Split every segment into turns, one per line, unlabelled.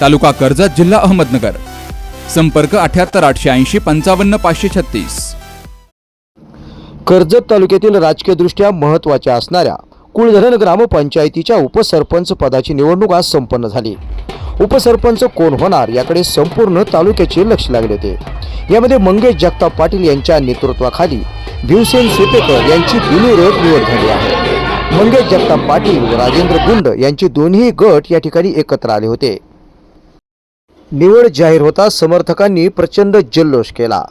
तालुका कर्जत जिल्हा अहमदनगर. संपर्क अठ्याहत्तर आठशे ऐंशी पंचावन्न पाचशे छत्तीस.
कर्जत तालुक्यातील राजकीयदृष्ट्या महत्त्वाच्या असणाऱ्या कुळधरण ग्रामपंचायतीच्या उपसरपंच पदाची निवडणूक आज संपन्न झाली. उपसरपंच कोण होणार याकडे संपूर्ण तालुक्याचे लक्ष लागले होते. यामध्ये मंगेश जगताप पाटील यांच्या नेतृत्वाखाली भीमसेन सुपेकर यांची बिनविरोध निवड झाली आहे. मंगेश जगताप पाटील व राजेंद्र गुंड यांचे दोन्ही गट या ठिकाणी एकत्र आले होते. निवड जाहीर होता समर्थकांनी प्रचंड जल्लोष केला.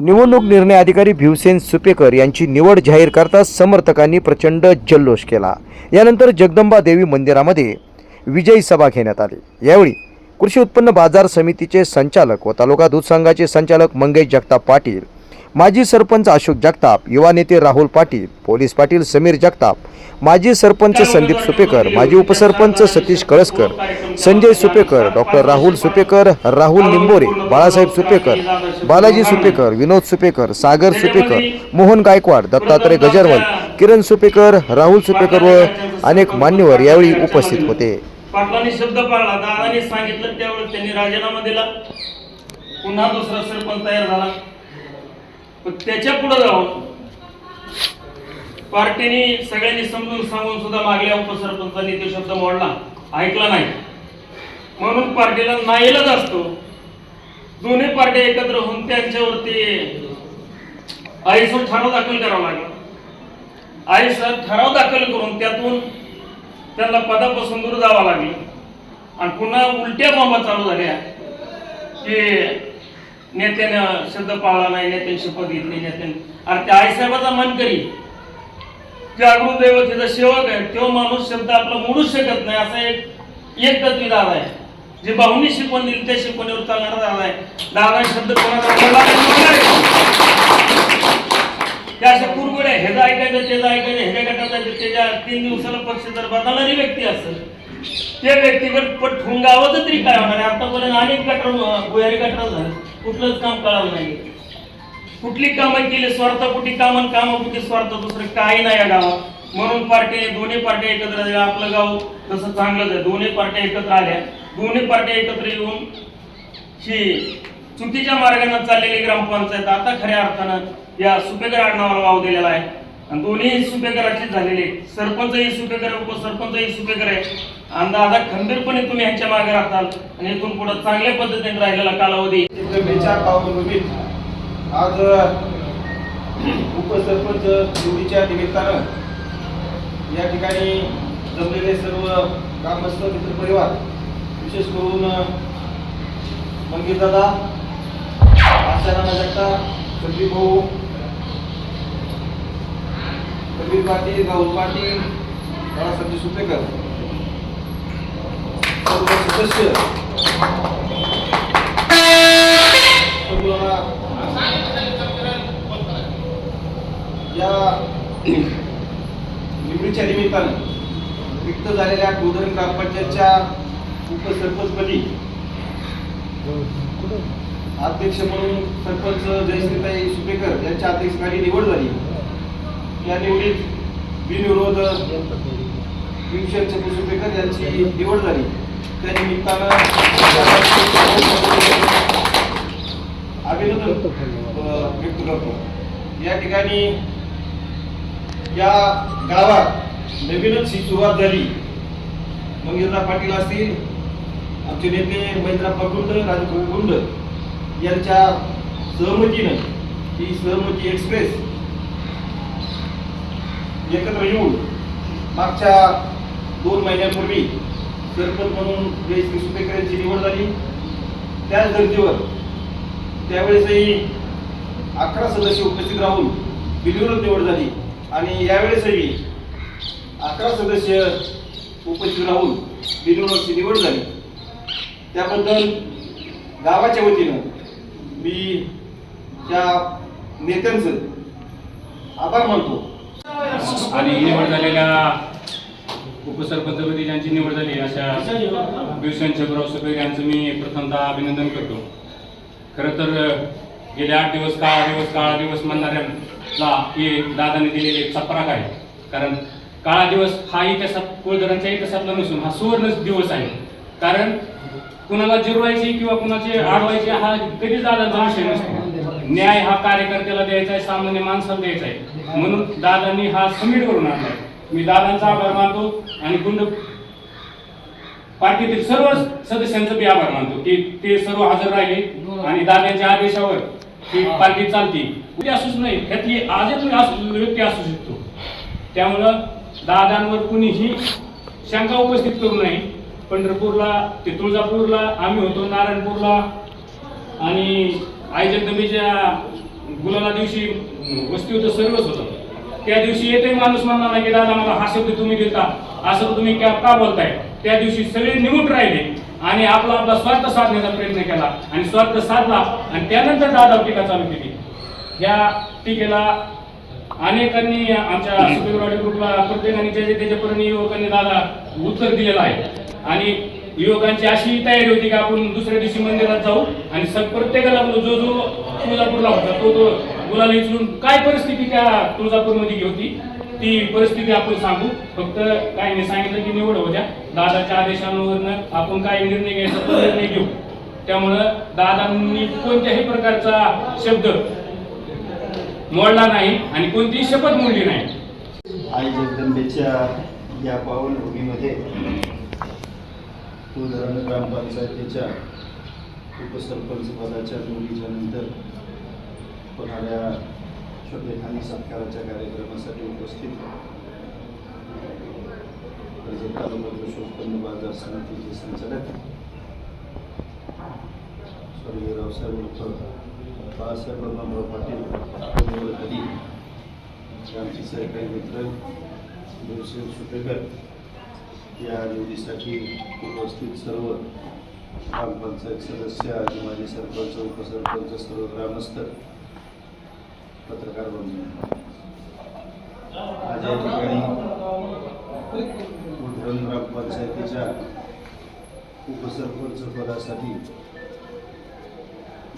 निवडणूक निर्णय अधिकारी भीमसेन सुपेकर यांची निवड जाहीर करता समर्थकांनी प्रचंड जल्लोष केला. यानंतर जगदंबा देवी मंदिरामध्ये विजयी सभा घेण्यात आली. यावेळी कृषी उत्पन्न बाजार समितीचे संचालक व तालुका दूध संघाचे संचालक मंगेश जगताप पाटील माजी सरपंच अशोक जगताप युवा नेते राहुल पाटील पोलीस पाटील समीर जगताप माजी सरपंच संदीप सुपेकर माजी उपसरपंच सतीश कळसकर संजय सुपेकर डॉक्टर राहुल सुपेकर राहुल निंबोरे बाळासाहेब सुपेकर बालाजी सुपेकर विनोद सुपेकर सागर सुपेकर मोहन गायकवाड दत्तात्रय गजरवल किरण सुपेकर राहुल सुपेकर व अनेक मान्यवर यावेळी उपस्थित होते.
पाटलांनी शब्द पाळला. दादाने सांगितलं त्यावेळेस त्यांनी राजीनामा दिला. पुन्हा दुसरा सरपंच तयार झाला. पण त्याच्या पुढे जाऊन पार्टीने सगळ्यांनी समजून सांगून सुद्धा मागल्या उपसरपंचांनी तो शब्द मोडला. ऐकला नाही. म्हणून पार्टीला नाईलाच असतो. दोन्ही पार्ट्या एकत्र होऊन त्यांच्यावरती आईसर ठराव दाखल करावा लागला. आईसर ठराव दाखल करून त्यातून त्यांना पदापासून दूर जावं लागलं. आणि पुन्हा उलट्या बॉम्बा चालू झाल्या. की नेत्यानं शब्द पाळला नाही नेत्याने शपथ घेतली नेत्याने. अरे त्या आईसाहेबाचा मन करी. जागृत तिचा सेवक आहे. तो माणूस शब्द आपला मोडूच शकत नाही असा एक एक तत्वी दादा आहे. जे भाऊनी शिकवण दिली त्या शिकवणीवर चालणारा दादा आहे. दादा शब्द कोणाचा आहे. त्या अशा कुरगुड्या ह्याचं ऐकायचं त्याचं ऐकायचं ह्याच्या गटात त्याच्या तीन दिवसाला पक्ष जर बदलणारी व्यक्ती असेल त्या व्यक्तीकडे पट ठुंगावं तरी काय होणार आतापर्यंत अनेक गटर भुयारी गटर झालं. कुठलंच काम कळालं नाही. कुठली कामं केली स्वार्थापोटी कामं कुठे स्वार्थ दुसरं काही नाही या गावात. म्हणून पार्टी दोन्ही पार्ट्या एकत्र आल्या आपलं गाव तसं चांगलंच आहे दोन्ही पार्ट्या एकत्र आल्या. दोन्ही पार्ट्या एकत्र येऊन ही चुकीच्या मार्गाने चाललेली ग्रामपंचायत आता खऱ्या अर्थानं या सुपेकर आडनावाला वाव दिलेला आहे. आणि दोन्ही सुपेकराचीच झालेले सरपंचही सुपेकर आहे, उपसरपंचही सुपेकर आहे आणि दादा खंबीरपणे तुम्ही ह्यांच्या मागे राहताल आणि इथून पुढे चांगल्या पद्धतीने राहिलेला कालावधी.
विचार पावसाभूमीत आज उपसरपंच निवडीच्या निमित्तानं या ठिकाणी जमलेले सर्व ग्रामस्थ मित्र परिवार विशेष करून मंगेश दादा आशाराम जगताप संदीप भाऊ कबीर पाटील राहुल पाटील बाळासाहेब सुपेकर. सर्व सदस्य. या निवडीच्या निमित्तानं रिक्त झालेल्या गोधरण ग्रामपंचायतच्या उपसरपंचपदी अध्यक्ष म्हणून सरपंच जयश्रीताई सुपेकर यांच्या अध्यक्षपदी निवड झाली. या निवडीत बिनविरोध भीमसेन चंद्र यांची निवड झाली. त्या निमित्तानं अभिनंदन व्यक्त करतो. या ठिकाणी या गावात नवीनच ही सुरुवात झाली. मंगेशराव पाटील असतील आमचे नेते महेंद्रप्पा गुंड राजभाऊ गुंड यांच्या सहमतीनं ही सहमती एक्सप्रेस एकत्र येऊन मागच्या दोन महिन्यापूर्वी सरपंच म्हणून जयश्री सुपेकर यांची निवड झाली. त्याच धर्तीवर त्यावेळेसही अकरा सदस्य उपस्थित राहून बिनविरोध निवड झाली. आणि यावेळेसही अकरा सदस्य उपस्थित राहून बिनविरोधची निवड झाली. त्याबद्दल गावाच्या वतीनं मी त्या नेत्यांचं आभार मानतो.
आणि निवड झालेल्या उपसरपंचपदी ज्यांची निवड झाली अशा भीषण शंकरराव सफेद यांचं मी प्रथमतः अभिनंदन करतो. खरं तर गेले आठ दिवस काळा दिवस काळा दिवस म्हणणाऱ्यांना हे दादाने दिलेले एक चपराक आहे. कारण काळा दिवस हा इतिहासात कुलधरांच्या इतिहासातला नसून हा सुवर्ण दिवस आहे. कारण कुणाला जिरवायची किंवा कुणाचे आडवायचे हा कधीच दादा विषय नसतो. न्याय हा कार्यकर्त्याला द्यायचा आहे सामान्य माणसाला द्यायचा आहे. म्हणून दादांनी हा समिट करून आणलाय. मी दादांचा आभार मानतो आणि गुंड पार्टीतील सर्व सदस्यांचं मी आभार मानतो की ते सर्व हजर राहिले आणि दादांच्या आदेशावर ही पार्टी चालती. उद्या असूच नाही. ह्यातली आजच असू व्यक्ती असू शकतो. त्यामुळं दादांवर कुणीही शंका उपस्थित करू नये. पंढरपूरला ते तुळजापूरला आम्ही होतो नारायणपूरला आणि आई जगदंबेच्या गुलाला दिवशी वस्ती होतं सर्वच होतं. त्या दिवशी येते माणूस म्हणणार नाही की दादा मला हा शब्द तुम्ही देता. असं तुम्ही का का बोलताय? त्या दिवशी सगळे निमूट राहिले आणि आपला आपला स्वार्थ साधण्याचा प्रयत्न केला. आणि स्वार्थ साधला आणि त्यानंतर दादा टीका चालू केली. या टीकेला अनेकांनी आमच्या सुपेरवाडी ग्रुपला प्रत्येकाने ज्याच्या त्याच्यापर्यंत युवकांनी दादा उत्तर दिलेलं आहे. आणि युवकांची अशी तयारी होती की आपण दुसऱ्या दिवशी मंदिरात जाऊ आणि सग प्रत्येकाला जो जो तुळजापूरला होता तो तो गुलाला इचलून काय परिस्थिती त्या तुळजापूरमध्ये होती ती परिस्थिती आपण सांगू. फक्त काय नाही सांगितलं की निवड होत्या दादाच्या आदेशांवर आपण काय निर्णय घ्यायचा तो निर्णय घेऊ. त्यामुळं दादांनी कोणत्याही प्रकारचा शब्द मोडला नाही आणि कोणतीही शपथ मोडली नाही.
आई जगदंबेच्या या पावनभूमीमध्ये कुलधरण ग्रामपंचायतीच्या उपसरपंच पदाच्या निवडीच्या नंतर होणाऱ्या छोटेखानी सत्काराच्या कार्यक्रमासाठी उपस्थित. कर्जत तालुका कृषी उत्पन्न बाजार समितीचे संचालक. स्वर्गीय रावसाहेब बाळासाहेब बबनराव पाटील हरी आमचे सहकारी मित्र देवसेन सुपेकर या निवडीसाठी उपस्थित सर्व ग्रामपंचायत सदस्य आणि माजी सरपंच उपसरपंच सर्व ग्रामस्थ पत्रकार बंधू. आज या ठिकाणी उधरण ग्रामपंचायतीच्या उपसरपंच पदासाठी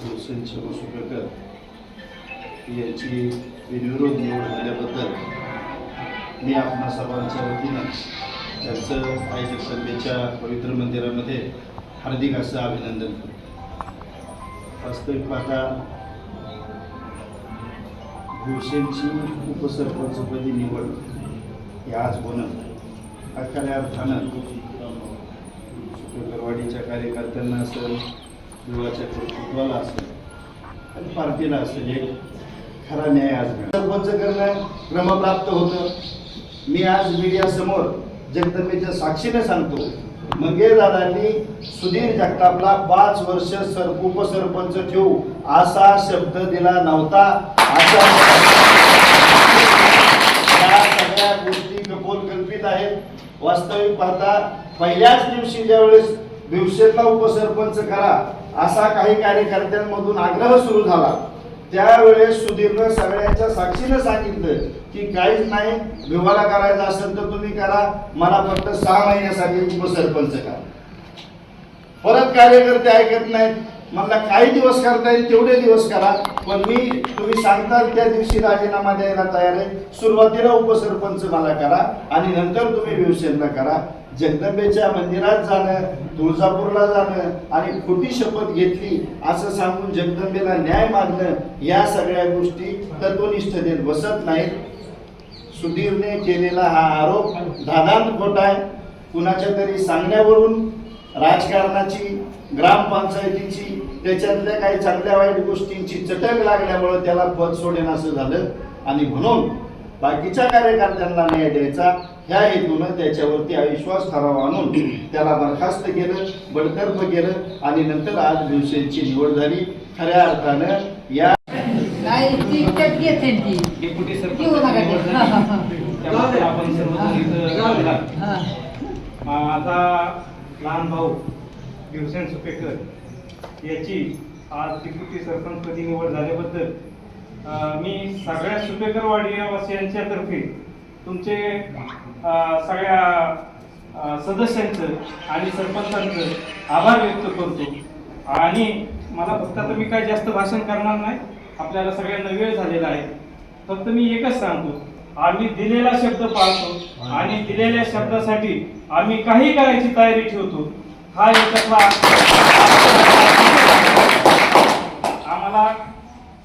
देवसेन शबू सुपेकर यांची बिनविरोध निवड झाल्याबद्दल मी आपणा सर्वांच्या वतीनं त्यांचं आई जगदंबेच्या पवित्र मंदिरामध्ये हार्दिक असं अभिनंदन करतो. वास्तविक पाहता भूषणची उपसरपंचपदी निवड हे आज होणं हा खऱ्या अर्थानं सुपेकरवाडीच्या कार्यकर्त्यांना असेल युवाच्या कर्तृत्वाला असेल आणि पार्टीला असेल एक खरा न्याय आज सरपंच करणं क्रमप्राप्त होतं. मी आज मीडियासमोर जगदंबेच्या साक्षीने सांगतो मंगेश दादांनी सुधीर जगतापला पाच वर्ष सर उपसरपंच ठेवू असा शब्द दिला नव्हता. असा सगळ्या गोष्टी कपोल कल्पित आहेत. वास्तविक पाहता पहिल्याच दिवशी ज्यावेळेस दिवसेतला उपसरपंच करा असा काही कार्यकर्त्यांमधून आग्रह सुरू झाला. त्यावेळेस सुधीरनं सगळ्यांच्या साक्षीनं सांगितलं की काहीच नाही विवाला करायचा असेल तर तुम्ही करा मला फक्त सहा महिन्यासाठी उपसरपंच करा. परत कार्यकर्ते ऐकत नाहीत. मला काही दिवस करता येईल तेवढे दिवस करा. पण मी तुम्ही सांगता त्या दिवशी राजीनामा द्यायला तयार आहे. सुरुवातीला उपसरपंच मला करा आणि नंतर तुम्ही व्यवसायला करा. जगदंबेच्या मंदिरात जाणं तुळजापूरला जाणं आणि खोटी शपथ घेतली असं सांगून जगदंबेला न्याय मागणं या सगळ्या गोष्टी तत्वनिष्ठतेत बसत नाहीत. सुधीरने केलेला हा आरोप धादांत खोटा आहे. कुणाच्या तरी सांगण्यावरून राजकारणाची ग्रामपंचायतीची त्याच्यातल्या काही चांगल्या वाईट गोष्टींची चटक लागल्यामुळं त्याला पद सोडेन असं झालं. आणि म्हणून बाकीच्या कार्यकर्त्यांना न्याय द्यायचा ह्या हेतूनं त्याच्यावरती अविश्वास ठराव आणून त्याला बरखास्त केलं बडतर्फ केलं आणि नंतर आज भीमसेनची निवड झाली. खऱ्या अर्थानं या
हा, हा, हा. हा.
माझा लहान भाऊ भीमसेन सुपेकर याची आज डिप्युटी सरपंचपदी निवड झाल्याबद्दल मी सगळ्या सुपेकरवाडी वासियांच्यातर्फे तुमचे सगळ्या सदस्यांचं आणि सरपंचांचं आभार व्यक्त करतो. आणि मला फक्त आता मी काय जास्त भाषण करणार नाही आपल्याला सगळ्यांना वेळ झालेला आहे. फक्त मी एकच सांगतो आम्ही दिलेला शब्द पाळतो आणि दिलेल्या शब्दासाठी आम्ही काही करायची तयारी ठेवतो. हा याच्यातला आम्हाला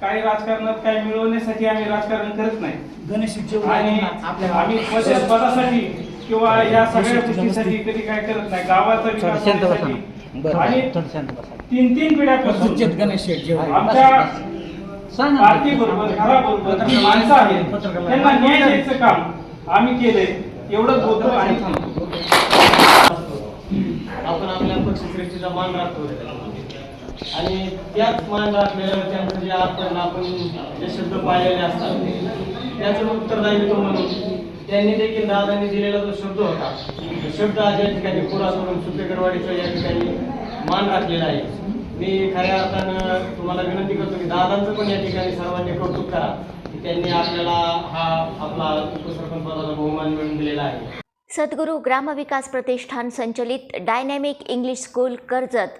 काही राजकारणात काही मिळवण्यासाठी आम्ही राजकारण करत नाही. आणि आम्ही पद- पदासाठी किंवा या सगळ्या गोष्टीसाठी कधी काय करत नाही गावाचा विकास होण्यासाठी. आणि तीन तीन पिढ्यापासून आमच्या पार्टी बरोबर घराबरोबर जी माणसं आहेत त्यांना न्याय द्यायचं काम आम्ही केलंय. एवढंच बोलतो आणि थांबतो.
आपण आपल्या पक्षश्रेष्ठीचा मान राखतो आणि त्याच मान राखल्यावर त्यांचं जे आपण आपण जे शब्द पाळलेले असतात त्याचं उत्तरदायित्व म्हणून त्यांनी देखील दादांनी दिलेला जो शब्द होता तो शब्द आज या ठिकाणी पुरा करून सुपेकरवाडीचा या ठिकाणी मान राखलेला आहे. मी खऱ्या अर्थानं तुम्हाला विनंती करतो की दादांचं पण या ठिकाणी सर्वांनी कौतुक करा की त्यांनी आपल्याला हा आपला उपसरपंच पदाचा बहुमान मिळून दिलेला आहे.
सद्गुरू ग्रामविकास प्रतिष्ठान संचलित डायनॅमिक इंग्लिश स्कूल कर्जत